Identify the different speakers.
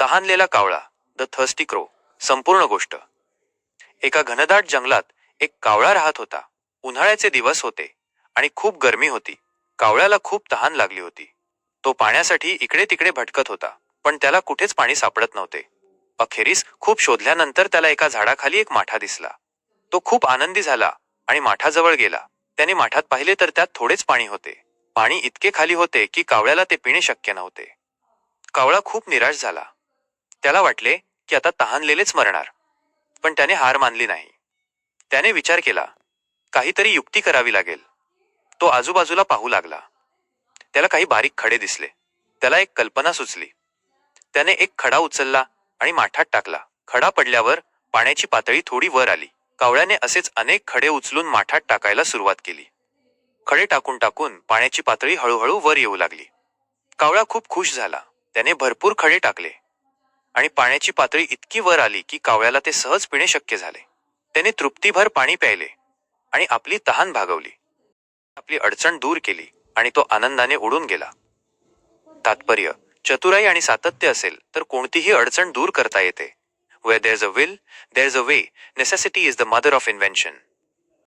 Speaker 1: तहानलेला कावळा the thirsty crow संपूर्ण गोष्ट. एका घनदाट जंगलात एक कावळा राहत होता. उन्हाळ्याचे दिवस होते आणि खूप गरमी होती. कावळ्याला खूप तहान लागली होती. तो पाण्यासाठी इकडे तिकडे भटकत होता पण त्याला कुठेच पाणी सापडत नव्हते. अखेरीस खूप शोधल्यानंतर त्याला एका झाडाखाली एक माठा दिसला. तो खूप आनंदी झाला आणि माठाजवळ गेला. त्याने माठात पाहिले तर त्यात थोडेच पाणी होते. पाणी इतके खाली होते की कावळ्याला ते पिणे शक्य नव्हते. कावळा खूप निराश झाला. त्याला वाटले की आता तहानलेलेच मरणार. पण त्याने हार मानली नाही. त्याने विचार केला काहीतरी युक्ती करावी लागेल. तो आजूबाजूला पाहू लागला. त्याला काही बारीक खडे दिसले. त्याला एक कल्पना सुचली. त्याने एक खडा उचलला आणि माठात टाकला. खडा पडल्यावर पाण्याची पातळी थोडी वर आली. कावळ्याने असेच अनेक खडे उचलून माठात टाकायला सुरुवात केली. खडे टाकून टाकून पाण्याची पातळी हळूहळू वर येऊ लागली. कावळा खूप खुश झाला. त्याने भरपूर खडे टाकले. आणि पाण्याची पातळी इतकी वर आली की कावळ्याला ते सहज पिणे शक्य झाले. त्याने तृप्तीभर पाणी प्यायले आणि आपली तहान भागवली. आपली अडचण दूर केली आणि तो आनंदाने उडून गेला. तात्पर्य चतुराई आणि सातत्य असेल तर कोणतीही अडचण दूर करता येते. Where there's a will there's a way necessity is the mother of invention